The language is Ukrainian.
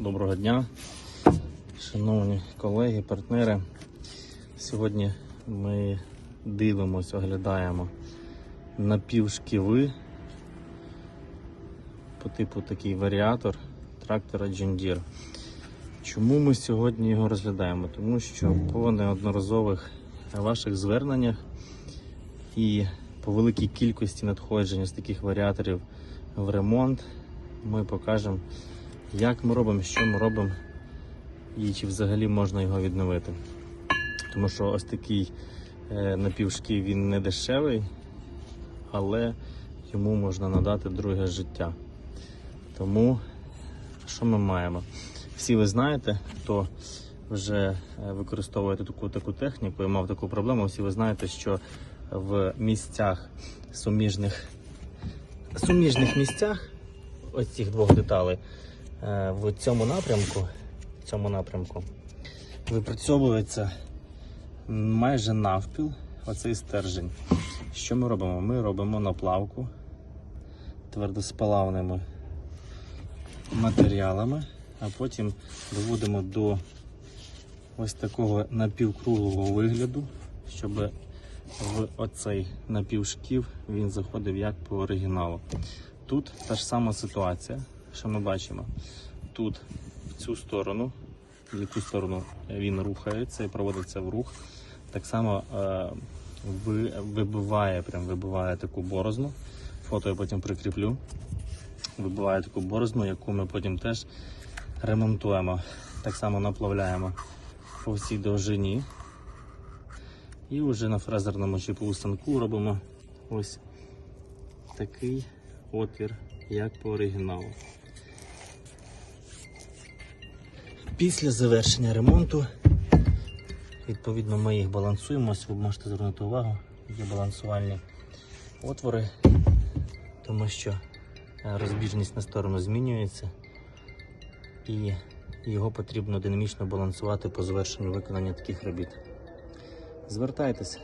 Доброго дня, шановні колеги, партнери. Сьогодні ми дивимося, оглядаємо напівшківи по типу такий варіатор трактора John Deere. Чому ми сьогодні його розглядаємо? Тому що по неодноразових ваших зверненнях і по великій кількості надходження з таких варіаторів в ремонт ми покажемо, як ми робимо, що ми робимо і чи взагалі можна його відновити. Тому що ось такий е, напівшків він не дешевий, але йому можна надати друге життя. Тому що ми маємо? Всі ви знаєте, хто вже е, використовує таку таку техніку і мав таку проблему, всі ви знаєте, що в місцях суміжних суміжних місцях ось двох деталей в цьому напрямку, в цьому напрямку випрацьовується майже навпіл оцей стержень. Що ми робимо? Ми робимо наплавку твердоспалавними матеріалами, а потім доводимо до ось такого напівкруглого вигляду, щоб в оцей напівшків він заходив як по оригіналу. Тут та ж сама ситуація, що ми бачимо. Тут в цю сторону, в яку сторону він рухається і проводиться в рух. Так само е, вибиває, прям вибиває таку борозну. Фото я потім прикріплю. Вибиває таку борозну, яку ми потім теж ремонтуємо. Так само наплавляємо по всій довжині. І вже на фрезерному чіпову станку робимо ось такий отвір, як по оригіналу. Після завершення ремонту, відповідно, ми їх балансуємо. Ось ви можете звернути увагу, є балансувальні отвори, тому що е, розбіжність на сторону змінюється і його потрібно динамічно балансувати по завершенню виконання таких робіт. Звертайтеся.